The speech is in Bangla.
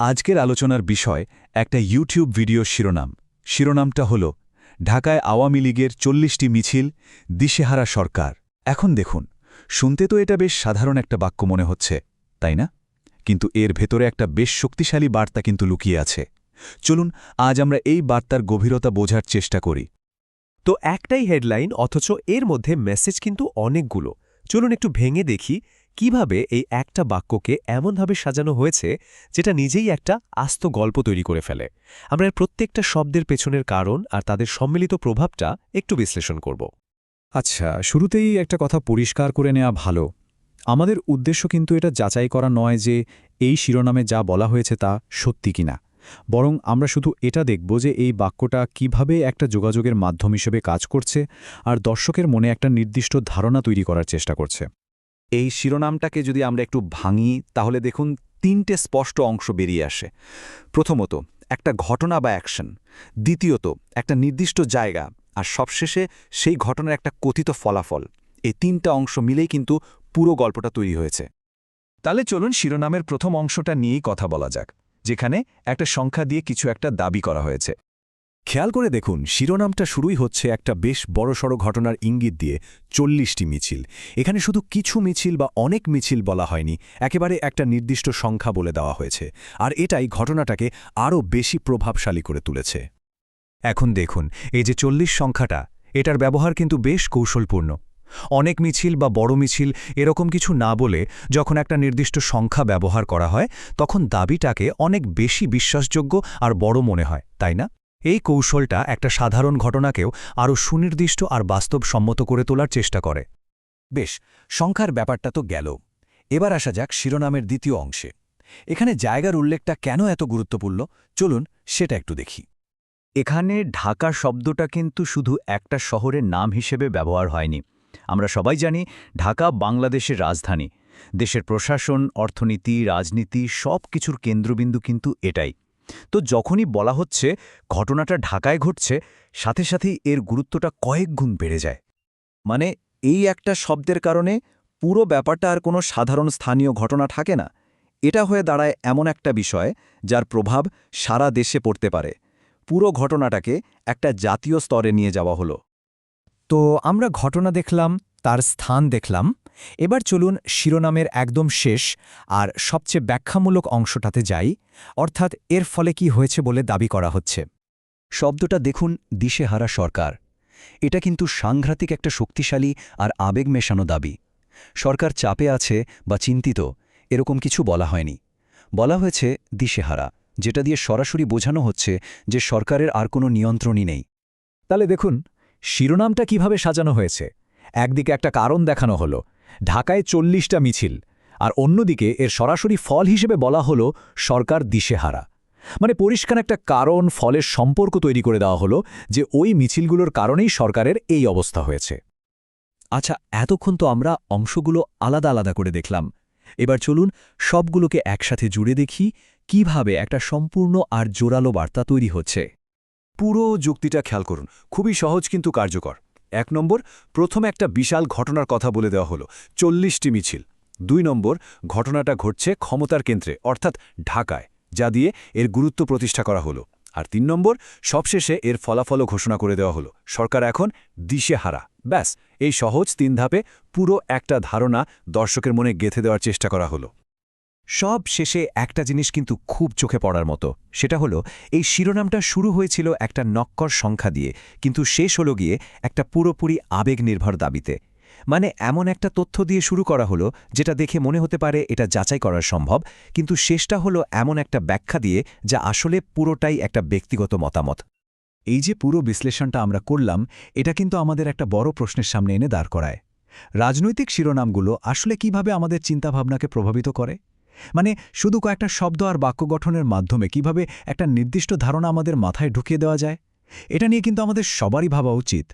আজকের আলোচনার বিষয় একটা ইউটিউব ভিডিও শিরোনাম। শিরোনামটা হল, ঢাকায় আওয়ামী লীগের চল্লিশটি মিছিল, দিশেহারা সরকার। এখন দেখুন, শুনতে তো এটা বেশ সাধারণ একটা বাক্য মনে হচ্ছে, তাই না? কিন্তু এর ভেতরে একটা বেশ শক্তিশালী বার্তা কিন্তু লুকিয়ে আছে। চলুন, আজ আমরা এই বার্তার গভীরতা বোঝার চেষ্টা করি। তো একটাই হেডলাইন, অথচ এর মধ্যে মেসেজ কিন্তু অনেকগুলো। চলুন একটু ভেঙে দেখি কীভাবে এই একটা বাক্যকে এমনভাবে সাজানো হয়েছে যেটা নিজেই একটা আস্ত গল্প তৈরি করে ফেলে? আমরা প্রত্যেকটা শব্দের পেছনের কারণ আর তাদের সম্মিলিত প্রভাবটা একটু বিশ্লেষণ করব। আচ্ছা শুরুতেই একটা কথা পরিষ্কার করে নেওয়া ভালো। আমাদের উদ্দেশ্য কিন্তু এটা যাচাই করা নয় যে এই শিরোনামে যা বলা হয়েছে তা সত্যি কিনা। বরং আমরা শুধু এটা দেখব যে এই বাক্যটা কীভাবে একটা যোগাযোগের মাধ্যম হিসেবে কাজ করছে আর দর্শকের মনে একটা নির্দিষ্ট ধারণা তৈরি করার চেষ্টা করছে। এই শিরোনামটাকে যদি আমরা একটু ভাঙি, তাহলে দেখুন তিনটে স্পষ্ট অংশ বেরিয়ে আসে। প্রথমত, একটা ঘটনা বা অ্যাকশন। দ্বিতীয়ত, একটা নির্দিষ্ট জায়গা। আর সবশেষে সেই ঘটনার একটা কথিত ফলাফল। এই তিনটা অংশ মিলেই কিন্তু পুরো গল্পটা তৈরি হয়েছে। তাহলে চলুন শিরোনামের প্রথম অংশটা নিয়েই কথা বলা যাক, যেখানে একটা সংখ্যা দিয়ে কিছু একটা দাবি করা হয়েছে। খেয়াল করে দেখুন, শিরোনামটা শুরুই হচ্ছে একটা বেশ বড়সড় ঘটনার ইঙ্গিত দিয়ে চল্লিশটি মিছিল। এখানে শুধু কিছু মিছিল বা অনেক মিছিল বলা হয়নি, একেবারে একটা নির্দিষ্ট সংখ্যা বলে দেওয়া হয়েছে। আর এটাই ঘটনাটাকে আরও বেশি প্রভাবশালী করে তুলেছে। এখন দেখুন, এই যে চল্লিশ সংখ্যাটা, এটার ব্যবহার কিন্তু বেশ কৌশলপূর্ণ। অনেক মিছিল বা বড় মিছিল এরকম কিছু না বলে যখন একটা নির্দিষ্ট সংখ্যা ব্যবহার করা হয়, তখন দাবিটাকে অনেক বেশি বিশ্বাসযোগ্য আর বড় মনে হয়, তাই না? এই কৌশলটা একটা সাধারণ ঘটনাকেও আরও সুনির্দিষ্ট আর বাস্তবসম্মত করে তোলার চেষ্টা করে। বেশ, সংখ্যার ব্যাপারটা তো গেল। এবার আসা যাক শিরোনামের দ্বিতীয় অংশে। এখানে জায়গার উল্লেখটা কেন এত গুরুত্বপূর্ণ? চলুন সেটা একটু দেখি। এখানে ঢাকা শব্দটা কিন্তু শুধু একটা শহরের নাম হিসেবে ব্যবহার হয়নি। আমরা সবাই জানি ঢাকা বাংলাদেশের রাজধানী। দেশের প্রশাসন, অর্থনীতি, রাজনীতি সব কিছুর কেন্দ্রবিন্দু কিন্তু এটাই। তো যখনই বলা হচ্ছে ঘটনাটা ঢাকায় ঘটছে, সাথে সাথেই এর গুরুত্বটা কয়েক গুণ বেড়ে যায়। মানে এই একটা শব্দের কারণে পুরো ব্যাপারটা আর কোনো সাধারণ স্থানীয় ঘটনা থাকে না। এটা হয়ে দাঁড়ায় এমন একটা বিষয় যার প্রভাব সারা দেশে পড়তে পারে। পুরো ঘটনাটাকে একটা জাতীয় স্তরে নিয়ে যাওয়া হলো। তো আমরা ঘটনা দেখলাম, তার স্থান দেখলাম এবার চলুন শিরোনামের একদম শেষ আর সবচেয়ে ব্যাখ্যামূলক অংশটাতে যাই, অর্থাৎ এর ফলে কি হয়েছে বলে দাবি করা হচ্ছে। শব্দটা দেখুন, দিশেহারা সরকার। এটা কিন্তু সাংঘাতিক একটা শক্তিশালী আর আবেগ মেশানো দাবি। সরকার চাপে আছে বা চিন্তিত, এরকম কিছু বলা হয়নি। বলা হয়েছে, দিশেহারা, যেটা দিয়ে সরাসরি বোঝানো হচ্ছে যে সরকারের আর কোনো নিয়ন্ত্রণই নেই। তাহলে দেখুন, শিরোনামটা কীভাবে সাজানো হয়েছে? একদিকে একটা কারণ দেখানো হলো ঢাকায় চল্লিশটা মিছিল, আর অন্যদিকে এর সরাসরি ফল হিসেবে বলা হলো সরকার দিশেহারা। মানে পরিষ্কার একটা কারণ ফলের সম্পর্ক তৈরি করে দেওয়া হলো যে ওই মিছিলগুলোর কারণেই সরকারের এই অবস্থা হয়েছে। আচ্ছা এতক্ষণ তো আমরা অংশগুলো আলাদা আলাদা করে দেখলাম। এবার চলুন সবগুলোকে একসাথে জুড়ে দেখি কীভাবে একটা সম্পূর্ণ আর জোরালো বার্তা তৈরি হচ্ছে। পুরো যুক্তিটা খেয়াল করুন, খুবই সহজ কিন্তু কার্যকর। এক নম্বর, প্রথম একটা বিশাল ঘটনার কথা বলে দেওয়া হলো। চল্লিশটি মিছিল। দুই নম্বর, ঘটনাটা ঘটছে ক্ষমতার কেন্দ্রে, অর্থাৎ ঢাকায়, যা দিয়ে এর গুরুত্ব প্রতিষ্ঠা করা হলো। আর তিন নম্বর, সবশেষে এর ফলাফলও ঘোষণা করে দেওয়া হলো। সরকার এখন দিশেহারা। ব্যাস, এই সহজ তিন ধাপে পুরো একটা ধারণা দর্শকের মনে গেঁথে দেওয়ার চেষ্টা করা হলো। সব শেষে একটা জিনিস কিন্তু খুব চোখে পড়ার মতো। সেটা হলো, এই শিরোনামটা শুরু হয়েছিল একটা নক্কর সংখ্যা দিয়ে, কিন্তু শেষ হলো গিয়ে একটা পুরোপুরি আবেগ নির্ভর দাবিতে। মানে এমন একটা তথ্য দিয়ে শুরু করা হলো, যেটা দেখে মনে হতে পারে এটা যাচাই করা সম্ভব, কিন্তু শেষটা হলো এমন একটা ব্যাখ্যা দিয়ে, যা আসলে পুরোটাই একটা ব্যক্তিগত মতামত। এই যে পুরো বিশ্লেষণটা আমরা করলাম, এটা কিন্তু আমাদের একটা বড় প্রশ্নের সামনে এনে দাঁড় করায়। রাজনৈতিক শিরোনামগুলো আসলে কীভাবে আমাদের চিন্তাভাবনাকে প্রভাবিত করে? মানে শুধু কয়েকটা শব্দ আর বাক্য গঠনের মাধ্যমে কীভাবে একটা নির্দিষ্ট ধারণা আমাদের মাথায় ঢুকিয়ে দেওয়া যায়? এটা নিয়ে কিন্তু আমাদের সবারই ভাবা উচিত।